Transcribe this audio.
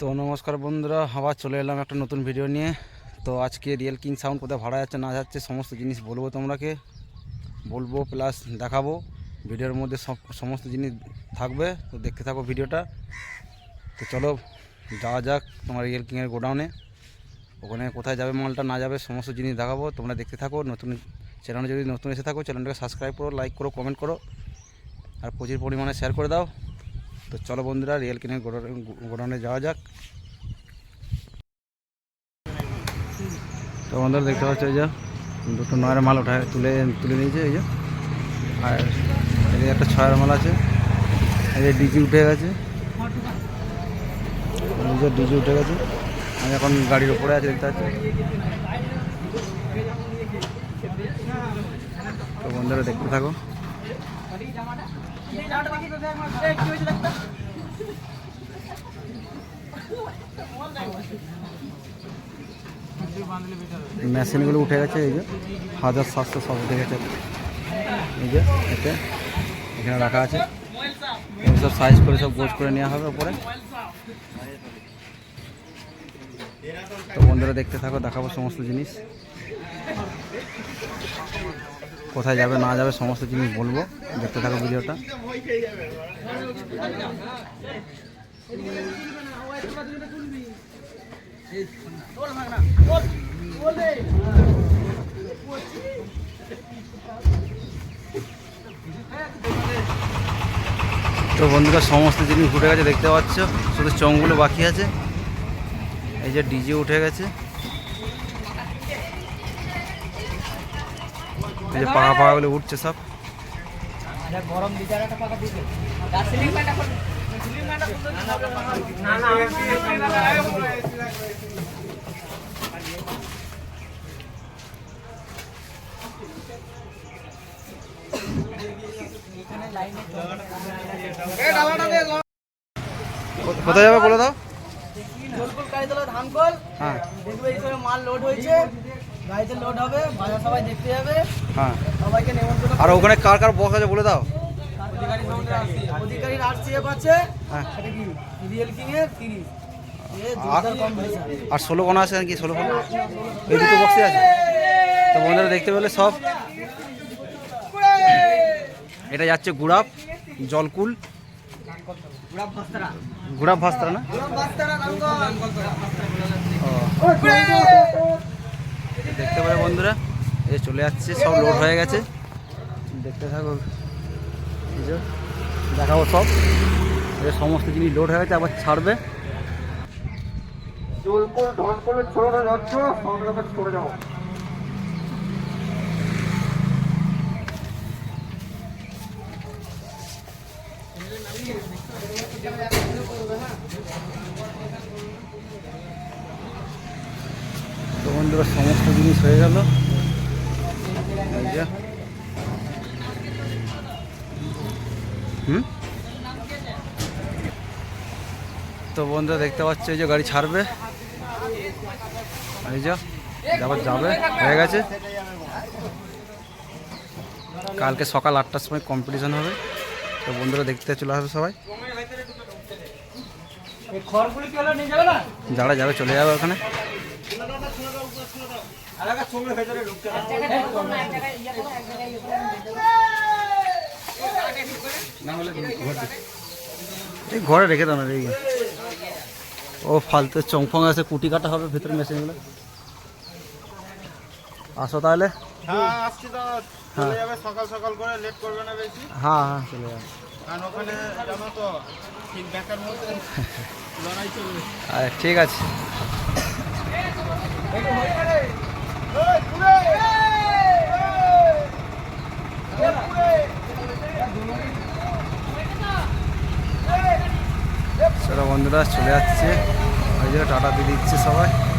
তো নমস্কার বন্ধুরা, আবার চলে এলাম একটা নতুন ভিডিও নিয়ে। তো আজকে রিয়েল কিং সাউন্ড কোথায় ভাড়া যাচ্ছে না যাচ্ছে সমস্ত জিনিস বলব তোমরাকে বলব প্লাস দেখাবো। ভিডিওর মধ্যে সমস্ত জিনিস থাকবে, তো দেখতে থাকো ভিডিওটা তো চলো, যাওয়া যাক তোমার রিয়েল কিংয়ের গোডাউনে ওখানে কোথায় যাবে মালটা, না যাবে সমস্ত জিনিস দেখাবো। তোমরা দেখতে থাকো, নতুন চ্যানেলে যদি নতুন এসে থাকো চ্যানেলটাকে সাবস্ক্রাইব করো লাইক করো কমেন্ট করো। আর প্রচুর পরিমাণে শেয়ার করে দাও। তো চলো বন্ধুরা, রিয়েল কিনের গোডাউনে যাওয়া যাক। তো বন্ধুরা, দেখতে পাচ্ছ এই যে, দুটো নয়ের মাল ওঠায় তুলে তুলে নিয়েছে এই যে। আর এই একটা ছয়ের মাল আছে। এই যে ডিজি উঠে গেছে। ডিজি উঠে গেছে। আমি এখন গাড়ির ওপরে আছে, দেখতে পাচ্ছি? তো বন্ধুরা, দেখতে থাকো। মেশিনগুলো উঠে গেছে, এই যে হাজার সাতশো সব উঠে গেছে। এই যে, এতে এখানে রাখা আছে। সব সাইজ করে সব গোজ করে নেওয়া হবে ওপরে। তো বন্ধুরা দেখতে থাকো, দেখাবো সমস্ত জিনিস। কোথায় যাবে, না যাবে, সমস্ত জিনিস বলব। দেখতে থাকো ভিডিওটা। তো বন্ধুরা, সমস্ত জিনিস উঠে গেছে, দেখতে পাচ্ছ। শুধু চংগুলো বাকি আছে। এই যে ডিজে উঠে গেছে। এই যে পাকা পাকাগুলো উঠছে সব। গরম কোথায় যাবে বলে দাও? হ্যাঁ। মাল লোড হয়েছে। গাড়িতে লোড হবে বাজার সবাই দেখতে যাবে। হ্যাঁ। সবাইকে নেমন্তন্ন আর ওখানে কার কার বক্স আছে বলে দাও। অধিকারীর আরসিএফ আছে হ্যাঁ। এটা কি? রিয়েল কিং এর 30 এ জোরদার কম্পিটিশন আর ষোলো কোনা আছে নাকি? ষোলো কোনা এই দুটো বক্সে আছে। তো বন্ধুরা দেখতে পেলে সব। এটা যাচ্ছে গুড়াপ জলকুল। গুড়াপ ভাস্তারা না? ও। দেখতে পারে বন্ধুরা এ চলে যাচ্ছে সব লোড হয়ে গেছে। দেখতে থাকো। দেখাবো সব। এই সমস্ত জিনিস লোড হয়ে গেছে, আবার ছাড়বে। বন্ধুরা সমস্ত জিনিস হয়ে গেল। হুম? তো বন্ধুরা দেখতে পাচ্ছ এই যে গাড়ি ছাড়বে। এই যে যাবার যাবে হয়ে গেছে। কালকে সকাল আটটার সময় কম্পিটিশন হবে। তো বন্ধুরা দেখতে চলে আসবে সবাই। যারা যাবে চলে যাবে ওখানে। এই ঘরে রেখে দাও না রে ও ফালতু চংফং আছে কুটি কাটা হবে ভেতরে মেশিনগুলো। আসো তাহলে। হ্যাঁ আসছি তো। চলে যাবে সকাল সকাল করে লেট করবে না বেশি। হ্যাঁ হ্যাঁ চলে যাবে। কারণ ওখানে জানো তো ঠিক ব্যাকের মধ্যে লড়াই চলবে। আচ্ছা ঠিক আছে। চলো বন্ধুরা চলে যাচ্ছে ওই জন্য টাটা দিয়ে দিচ্ছে সবাই।